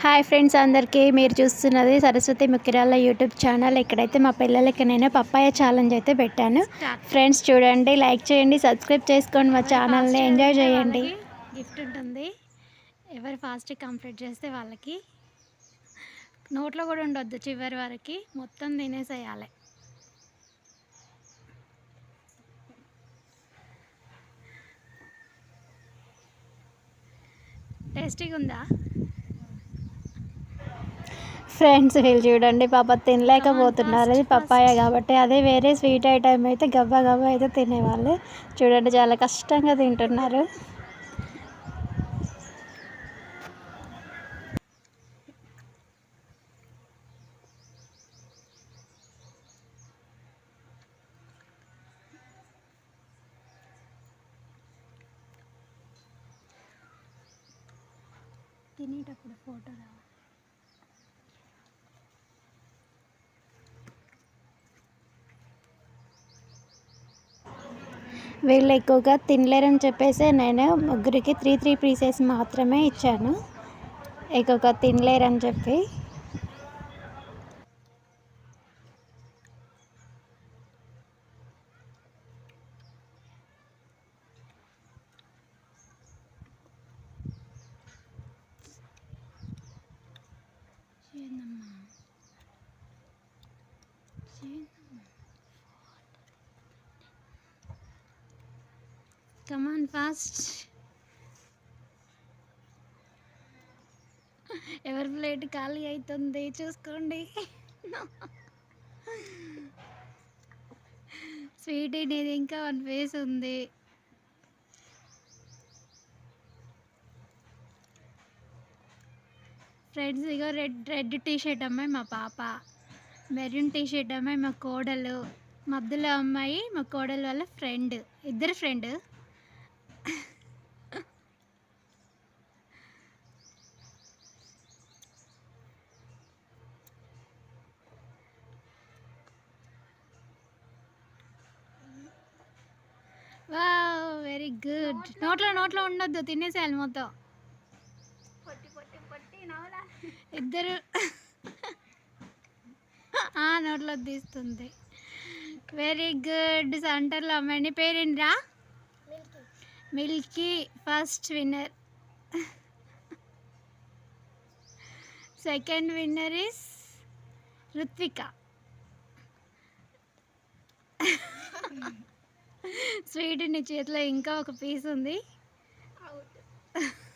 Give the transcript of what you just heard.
Hi friends అందరికీ మీరు చూస్తున్నది సరస్వతి ముక్కిరాల యూట్యూబ్ ఛానల్. ఇక్కడైతే మా పిల్లలకి నేను పప్పాయ ఛాలెంజ్ అయితే పెట్టాను. ఫ్రెండ్స్ చూడండి లైక్ చేయండి సబ్స్క్రైబ్ చేసుకోండి మా ఛానల్ని ఎంజాయ్ చేయండి. గిఫ్ట్ ఉంటుంది. ఎవరు ఫాస్ట్ కంప్లీట్ చేస్తే వాళ్ళకి. నోట్లో కూడా ఉండొద్దు చివరి వరకు. మొత్తం తినేసేయాలి. టేస్టీగా ఉందా ఫ్రెండ్స్ వీళ్ళు చూడండి పాప తినలేకపోతున్నారు అది పప్పాయ కాబట్టి అదే వేరే స్వీట్ ఐటమ్ అయితే గబ్బా గబ్బా అయితే తినేవాళ్ళు. చూడండి చాలా కష్టంగా తింటున్నారు. తినేటప్పుడు ఫోటో రావాలి. వీళ్ళు ఎక్కువగా తినలేరని చెప్పేసి నేను ముగ్గురికి త్రీ త్రీ పీసెస్ మాత్రమే ఇచ్చాను. ఎక్కువగా తినలేరని చెప్పి. కమాన్ ఫాస్ట్ ఎవరి ప్లేట్ ఖాళీ అవుతుంది చూసుకోండి. స్వీట్ అనేది ఇంకా వన్ ఫేస్ ఉంది. ఫ్రెండ్స్ ఇగో రెడ్ రెడ్ టీషర్ట్ అమ్మాయి మా పాప. మెరూన్ టీ షర్ట్ అమ్మాయి మా కోడలు. మధ్యలో అమ్మాయి మా కోడలు వాళ్ళ ఫ్రెండ్ ఇద్దరు ఫ్రెండ్ వావ్ వెరీ గుడ్. నోట్లో నోట్లో ఉండొద్దు తినేసేయాలి మొత్తం. ఇద్దరు. ఆ, నోట్లో తీస్తుంది. వెరీ గుడ్ సెంటర్లో అమ్మాయి నీ పేరేంట్రా? Milky. First winner. Second winner is Ruthvika. Sweet నీ చేతిలో ఇంకా ఒక పీస్ ఉంది.